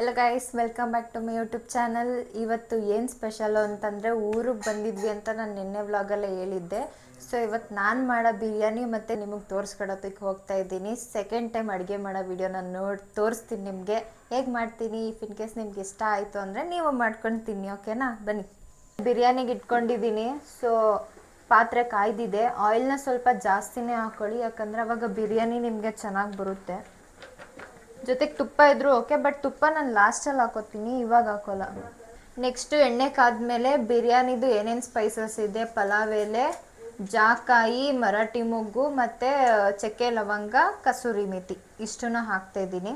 ಎಲ್ಲ guys welcome back to my YouTube channel ಇವತ್ತು ಏನು ಸ್ಪೆಷಲು ಅಂತಂದರೆ ಊರಿಗೆ ಬಂದಿದ್ವಿ ಅಂತ ನಾನು ನಿನ್ನೆ ವ್ಲಾಗಲ್ಲೇ ಹೇಳಿದ್ದೆ. ಸೊ ಇವತ್ತು ನಾನು ಮಾಡೋ ಬಿರಿಯಾನಿ ಮತ್ತು ನಿಮಗೆ ತೋರಿಸ್ಕೊಡೋದಕ್ಕೆ ಹೋಗ್ತಾ ಇದ್ದೀನಿ. ಸೆಕೆಂಡ್ ಟೈಮ್ ಅಡುಗೆ ಮಾಡೋ ವಿಡಿಯೋ ನಾನು ನೋಡಿ, ತೋರಿಸ್ತೀನಿ ನಿಮಗೆ. ಹೇಗೆ ಮಾಡ್ತೀನಿ? ಇಫ್ ಇನ್ ಕೇಸ್ ನಿಮ್ಗೆ ಇಷ್ಟ ಆಯಿತು ಅಂದರೆ ನೀವು ಮಾಡ್ಕೊಂಡು ತಿನ್ನಿ ಓಕೆನಾ ಬನ್ನಿ. ಬಿರಿಯಾನಿಗೆ ಇಟ್ಕೊಂಡಿದ್ದೀನಿ. ಸೊ ಪಾತ್ರೆ ಕಾಯ್ದಿದೆ. ಆಯಿಲ್ನ ಸ್ವಲ್ಪ ಜಾಸ್ತಿನೇ ಹಾಕ್ಕೊಳ್ಳಿ ಯಾಕಂದರೆ ಅವಾಗ ಬಿರಿಯಾನಿ ನಿಮಗೆ ಚೆನ್ನಾಗಿ ಬರುತ್ತೆ. ಜೊತೆಗೆ ತುಪ್ಪ ಇದ್ರೂ ಓಕೆ, ಬಟ್ ತುಪ್ಪ ನಾನು ಲಾಸ್ಟಲ್ಲಿ ಹಾಕೋತೀನಿ, ಇವಾಗ ಹಾಕೋಲ್ಲ. ನೆಕ್ಸ್ಟ್ ಎಣ್ಣೆ ಕಾದ್ಮೇಲೆ ಬಿರಿಯಾನಿದು ಏನೇನು ಸ್ಪೈಸಸ್ ಇದೆ, ಪಲಾವ್ ಎಲೆ, ಜಾಕಾಯಿ, ಮರಾಠಿ ಮೊಗ್ಗು ಮತ್ತು ಚಕ್ಕೆ ಲವಂಗ, ಕಸೂರಿ ಮೆತಿ. ಇಷ್ಟನ್ನ ಹಾಕ್ತಾಯಿದ್ದೀನಿ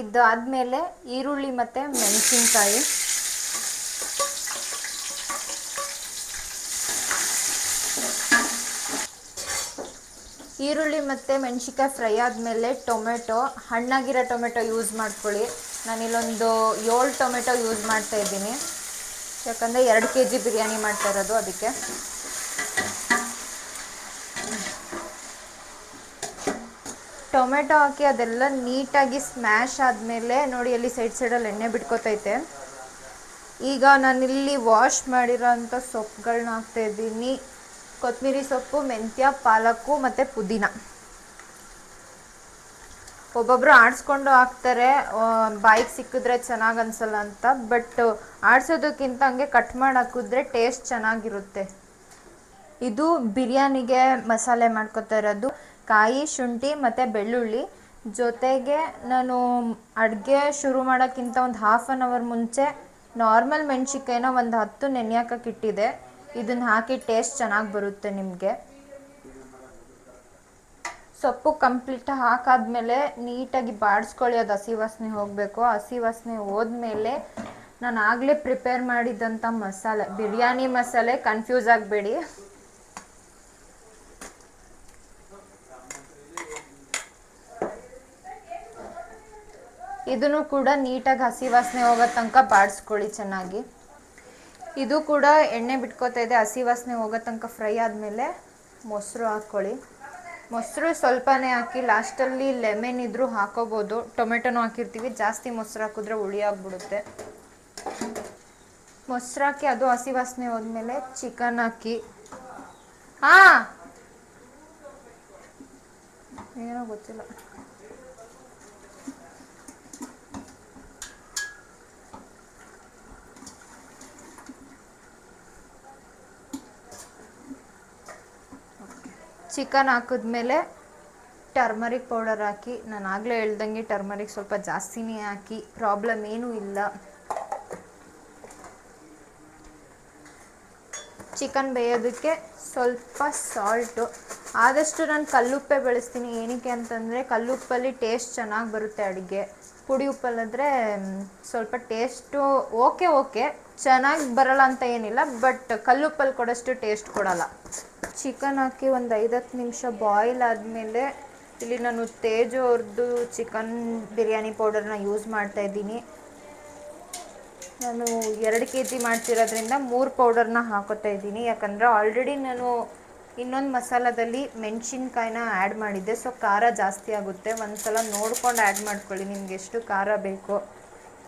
ಇದಾದ್ಮೇಲೆ ಈರುಳ್ಳಿ ಮತ್ತು ಮೆಣಸಿನ್ಕಾಯಿ. ಈರುಳ್ಳಿ ಮತ್ತು ಮೆಣಸಿನ್ಕಾಯಿ ಫ್ರೈ ಆದಮೇಲೆ ಟೊಮೆಟೊ, ಹಣ್ಣಾಗಿರೋ ಟೊಮೆಟೊ ಯೂಸ್ ಮಾಡ್ಕೊಳ್ಳಿ. ನಾನಿಲ್ಲೊಂದು ಏಳು ಟೊಮೆಟೊ ಯೂಸ್ ಮಾಡ್ತಾ ಇದ್ದೀನಿ. ಯಾಕಂದರೆ ಎರಡು ಕೆ ಜಿ ಬಿರಿಯಾನಿ ಮಾಡ್ತಾ ಇರೋದು ಅದಕ್ಕೆ. ಟೊಮೆಟೊ ಹಾಕಿ ಅದೆಲ್ಲ ನೀಟಾಗಿ ಸ್ಮ್ಯಾಶ್ ಆದಮೇಲೆ ನೋಡಿ ಅಲ್ಲಿ ಸೈಡ್ ಸೈಡಲ್ಲಿ ಎಣ್ಣೆ ಬಿಟ್ಕೋತೈತೆ. ಈಗ ನಾನಿಲ್ಲಿ ವಾಶ್ ಮಾಡಿರೋ ಅಂಥ ಸೊಪ್ಪುಗಳನ್ನ ಹಾಕ್ತಾ ಇದ್ದೀನಿ. ಕೊತ್ತಂಬರಿ ಸೊಪ್ಪು, ಮೆಂತ್ಯ, ಪಾಲಕ್ಕು ಮತ್ತು ಪುದೀನ. ಒಬ್ಬೊಬ್ರು ಆಡಿಸ್ಕೊಂಡು ಹಾಕ್ತಾರೆ. ಬಾಯಿಗೆ ಸಿಕ್ಕಿದ್ರೆ ಚೆನ್ನಾಗಿ ಅನ್ಸಲ್ಲ ಅಂತ. ಬಟ್ ಆಡಿಸೋದಕ್ಕಿಂತ ಹಂಗೆ ಕಟ್ ಮಾಡಿ ಹಾಕಿದ್ರೆ ಟೇಸ್ಟ್ ಚೆನ್ನಾಗಿರುತ್ತೆ. ಇದು ಬಿರಿಯಾನಿಗೆ ಮಸಾಲೆ ಮಾಡ್ಕೋತಾ ಇರೋದು. ಕಾಯಿ, ಶುಂಠಿ ಮತ್ತು ಬೆಳ್ಳುಳ್ಳಿ. ಜೊತೆಗೆ ನಾನು ಅಡುಗೆ ಶುರು ಮಾಡೋಕ್ಕಿಂತ ಒಂದು ಹಾಫ್ ಆನ್ ಅವರ್ ಮುಂಚೆ ನಾರ್ಮಲ್ ಮೆಣ್ಸಿನ್ಕಾಯಿನ ಒಂದು ಹತ್ತು ನೆನೆಯಾಕಕ್ಕೆ ಇಟ್ಟಿದೆ ಇದನ್ನು ಹಾಕಿ ಟೇಸ್ಟ್ ಚೆನ್ನಾಗಿ ಬರುತ್ತೆ ನಿಮಗೆ. ಸೊಪ್ಪು ಕಂಪ್ಲೀಟ್ ಹಾಕಾದ್ಮೇಲೆ ನೀಟಾಗಿ ಬಾಡಿಸ್ಕೊಳ್ಳಿ, ಅದು ಹಸಿ ವಾಸನೆ ಹೋಗಬೇಕು. ಹಸಿ ವಾಸನೆ ಹೋದ್ಮೇಲೆ ನಾನು ಆಗಲೇ ಪ್ರಿಪೇರ್ ಮಾಡಿದ್ದಂಥ ಮಸಾಲೆ, ಬಿರಿಯಾನಿ ಮಸಾಲೆ ಕನ್ಫ್ಯೂಸ್ ಆಗಬೇಡಿ. ಇದನ್ನು ಕೂಡ ನೀಟಾಗಿ ಹಸಿ ವಾಸನೆ ಹೋಗೋ ತನಕ ಬಾಡಿಸ್ಕೊಳ್ಳಿ ಚೆನ್ನಾಗಿ. ಇದು ಕೂಡ ಎಣ್ಣೆ ಬಿಟ್ಕೋತಾ ಇದೆ. ಹಸಿ ವಾಸನೆ ಹೋಗೋ ತನಕ ಫ್ರೈ ಆದಮೇಲೆ ಮೊಸರು ಹಾಕ್ಕೊಳ್ಳಿ. ಮೊಸರು ಸ್ವಲ್ಪನೇ ಹಾಕಿ, ಲಾಸ್ಟಲ್ಲಿ ಲೆಮೆನ್ ಇದ್ದರೂ ಹಾಕೋಬೋದು. ಟೊಮೆಟೊನೂ ಹಾಕಿರ್ತೀವಿ. ಜಾಸ್ತಿ ಮೊಸರು ಹಾಕಿದ್ರೆ ಹುಳಿ ಆಗಿಬಿಡುತ್ತೆ. ಮೊಸರು ಹಾಕಿ, ಅದು ಹಸಿ ವಾಸನೆ ಹೋದ್ಮೇಲೆ ಚಿಕನ್ ಹಾಕಿ. ಹಾಂ ಏನೋ ಗೊತ್ತಿಲ್ಲ. ಚಿಕನ್ ಹಾಕಿದ್ಮೇಲೆ ಟರ್ಮರಿಕ್ ಪೌಡರ್ ಹಾಕಿ, ನಾನು ಆಗಲೇ ಹೇಳ್ದಂಗೆ ಟರ್ಮರಿಕ್ ಸ್ವಲ್ಪ ಜಾಸ್ತಿನೇ ಹಾಕಿ, ಪ್ರಾಬ್ಲಮ್ ಏನೂ ಇಲ್ಲ. ಚಿಕನ್ ಬೇಯೋದಕ್ಕೆ ಸ್ವಲ್ಪ ಸಾಲ್ಟು ಆದಷ್ಟು ನಾನು ಕಲ್ಲುಪ್ಪೆ ಬೆಳೆಸ್ತೀನಿ. ಏನಕ್ಕೆ ಅಂತಂದರೆ ಕಲ್ಲುಪ್ಪಲ್ಲಿ ಟೇಸ್ಟ್ ಚೆನ್ನಾಗಿ ಬರುತ್ತೆ ಅಡುಗೆ. ಪುಡಿ ಉಪ್ಪಲ್ಲಾದರೆ ಸ್ವಲ್ಪ ಟೇಸ್ಟು ಓಕೆ ಓಕೆ ಚೆನ್ನಾಗಿ ಬರಲ್ಲ ಅಂತ ಏನಿಲ್ಲ ಬಟ್ ಕಲ್ಲುಪ್ಪಲ್ಲಿ ಕೊಡೋಷ್ಟು ಟೇಸ್ಟ್ ಕೊಡಲ್ಲ. ಚಿಕನ್ ಹಾಕಿ ಒಂದು ಐದತ್ತು ನಿಮಿಷ ಬಾಯ್ಲ್ ಆದಮೇಲೆ ಇಲ್ಲಿ ನಾನು ತೇಜು ಅವ್ರದ್ದು ಚಿಕನ್ ಬಿರಿಯಾನಿ ಪೌಡರ್ನ ಯೂಸ್ ಮಾಡ್ತಾ ಇದ್ದೀನಿ. ನಾನು ಎರಡು ಕೆ ಜಿ ಮಾಡ್ತಿರೋದ್ರಿಂದ ಮೂರು ಪೌಡರ್ನ ಹಾಕೋತಾ ಇದ್ದೀನಿ. ಯಾಕಂದರೆ ಆಲ್ರೆಡಿ ನಾನು ಇನ್ನೊಂದು ಮಸಾಲದಲ್ಲಿ ಮೆಣಸಿನ್ಕಾಯಿನ ಆ್ಯಡ್ ಮಾಡಿದ್ದೆ. ಸೊ ಖಾರ ಜಾಸ್ತಿ ಆಗುತ್ತೆ. ಒಂದು ಸಲ ನೋಡ್ಕೊಂಡು ಆ್ಯಡ್ ಮಾಡ್ಕೊಳ್ಳಿ ನಿಮ್ಗೆ ಎಷ್ಟು ಖಾರ ಬೇಕೋ.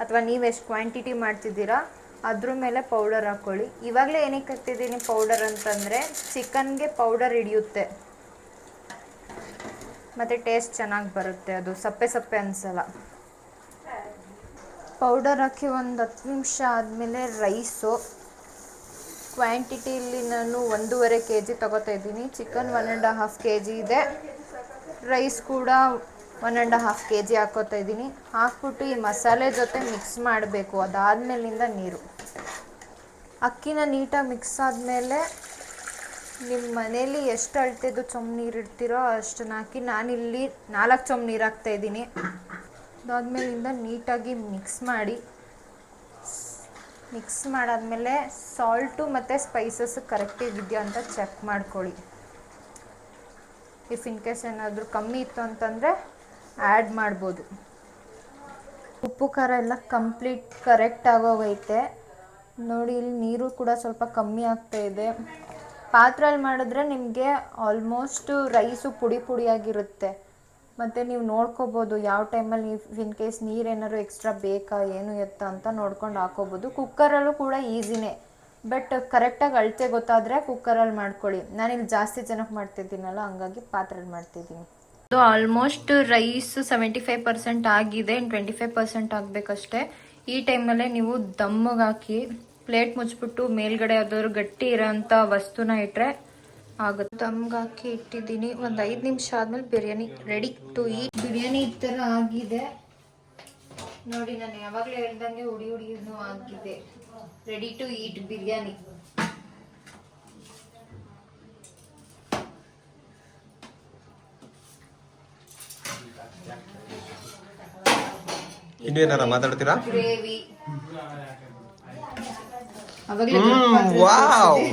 ಅಥವಾ ನೀವು ಎಷ್ಟು ಕ್ವಾಂಟಿಟಿ ಮಾಡ್ತಿದ್ದೀರಾ? ಅದ್ರ ಮೇಲೆ ಪೌಡರ್ ಹಾಕ್ಕೊಳ್ಳಿ ಇವಾಗಲೇ ಏನಕ್ಕೆ ಹಾಕ್ತಿದ್ದೀನಿ ಪೌಡರ್ ಅಂತಂದರೆ ಚಿಕನ್ಗೆ ಪೌಡರ್ ಹಿಡಿಯುತ್ತೆ. ಮತ್ತು ಟೇಸ್ಟ್ ಚೆನ್ನಾಗಿ ಬರುತ್ತೆ ಅದು. ಸಪ್ಪೆ ಸಪ್ಪೆ ಅನ್ಸಲ್ಲ. ಪೌಡರ್ ಹಾಕಿ ಒಂದು ಹತ್ತು ನಿಮಿಷ ಆದಮೇಲೆ ರೈಸು ಕ್ವಾಂಟಿಟಿಲಿ ನಾನು ಒಂದೂವರೆ ಕೆ ಜಿ ತೊಗೋತಾ ಇದ್ದೀನಿ. Chicken one and half K G ಇದೆ. ರೈಸ್ ಕೂಡ one and half K G ಹಾಕೋತಾ ಇದ್ದೀನಿ. ಹಾಕ್ಬಿಟ್ಟು ಈ ಮಸಾಲೆ ಜೊತೆ ಮಿಕ್ಸ್ ಮಾಡಬೇಕು. ಅದಾದಮೇಲಿಂದ ನೀರು. ಅಕ್ಕಿನ ನೀಟಾಗಿ ಮಿಕ್ಸ್ ಆದಮೇಲೆ ನಿಮ್ಮ ಮನೇಲಿ ಎಷ್ಟು ಅಳ್ತೆದು ಚೊಮ್ ನೀರು ಇಡ್ತೀರೋ ಅಷ್ಟನ್ನ ಹಾಕಿ ನಾನಿಲ್ಲಿ ನಾಲ್ಕು ಚೊಮ್ ನೀರು ಹಾಕ್ತಾಯಿದ್ದೀನಿ ಅದಾದಮೇಲಿಂದ ನೀಟಾಗಿ ಮಿಕ್ಸ್ ಮಾಡಿ ಮಿಕ್ಸ್ ಮಾಡಾದಮೇಲೆ ಸಾಲ್ಟು ಮತ್ತು ಸ್ಪೈಸಸ್ ಕರೆಕ್ಟಾಗಿದೆಯಾ ಅಂತ ಚೆಕ್ ಮಾಡ್ಕೊಳ್ಳಿ. ಇಫ್ ಇನ್ ಕೇಸ್ ಏನಾದರೂ ಕಮ್ಮಿ ಇತ್ತು ಅಂತಂದರೆ ಆ್ಯಡ್ ಮಾಡ್ಬೋದು. ಉಪ್ಪು, ಖಾರ ಎಲ್ಲ ಕಂಪ್ಲೀಟ್ ಕರೆಕ್ಟ್ ಆಗೋಗೈತೆ. ನೋಡಿ, ಇಲ್ಲಿ ನೀರು ಕೂಡ ಸ್ವಲ್ಪ ಕಮ್ಮಿ ಆಗ್ತಾ ಇದೆ. ಪಾತ್ರೆಯಲ್ಲಿ ಮಾಡಿದ್ರೆ ನಿಮಗೆ ಆಲ್ಮೋಸ್ಟ್ ರೈಸು ಪುಡಿ ಪುಡಿಯಾಗಿರುತ್ತೆ. ಮತ್ತು ನೀವು ನೋಡ್ಕೋಬೋದು, ಯಾವ ಟೈಮಲ್ಲಿ ಇನ್ ಕೇಸ್ ನೀರೇನಾದ್ರು ಎಕ್ಸ್ಟ್ರಾ ಬೇಕಾ, ಏನು ಎತ್ತ ಅಂತ ನೋಡ್ಕೊಂಡು ಹಾಕೋಬೋದು. ಕುಕ್ಕರಲ್ಲೂ ಕೂಡ ಈಸಿನೇ ಬಟ್ ಕರೆಕ್ಟಾಗಿ ಅಳತೆ ಗೊತ್ತಾದರೆ ಕುಕ್ಕರಲ್ಲಿ ಮಾಡ್ಕೊಳ್ಳಿ. ನಾನಿಲ್ಲಿ ಜಾಸ್ತಿ ಜನಕ್ಕೆ ಮಾಡ್ತಿದ್ದೀನಲ್ಲ, ಹಂಗಾಗಿ ಪಾತ್ರೆಯಲ್ಲಿ ಮಾಡ್ತಿದ್ದೀನಿ. ಇದು almost rice seventy five percent ಆಗಿದೆ ಟ್ವೆಂಟಿ ಫೈವ್ ಪರ್ಸೆಂಟ್ ಆಗಬೇಕಷ್ಟೇ. ಈ ಟೈಮಲ್ಲೇ ನೀವು ದಮ್ಮಗೆ ಹಾಕಿ ಪ್ಲೇಟ್ ಮುಚ್ಚಿಬಿಟ್ಟು ಮೇಲ್ಗಡೆ ಯಾವ್ದಾದ್ರು ಗಟ್ಟಿ ಇರೋಂಥ ವಸ್ತುನ ಇಟ್ಟರೆ ಆಗುತ್ತೆ. ದಮ್ಗೆ ಹಾಕಿ ಇಟ್ಟಿದ್ದೀನಿ. ಒಂದು ಐದು ನಿಮಿಷ ಆದಮೇಲೆ biryani ready to eat biryani ಈ ಥರ ಆಗಿದೆ. ನೋಡಿ, ನಾನು ಯಾವಾಗಲೂ ಹೇಳ್ದಂಗೆ ಹುಡಿ ಹುಡಿನೂ ಆಗಿದೆ. Ready to eat biryani. ಇನ್ನು ಏನಾರ ಮಾತಾಡ್ತೀರಾ ವಾವ್.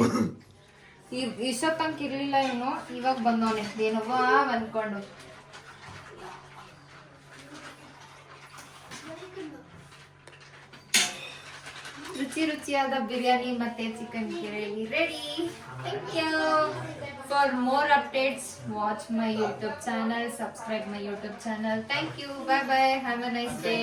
ಇಷ್ಟೊತ್ತಂಕ ಇರ್ಲಿಲ್ಲ ಇವನು ಇವಾಗ ಬಂದವನೆ. ಏನವ್ವ ಅನ್ಕೊಂಡು. ರುಚಿ ರುಚಿಯಾದ ಬಿರಿಯಾನಿ ಮತ್ತೆ chicken gravy ready thank you for more updates watch my YouTube channel subscribe my YouTube channel thank you bye bye have a nice day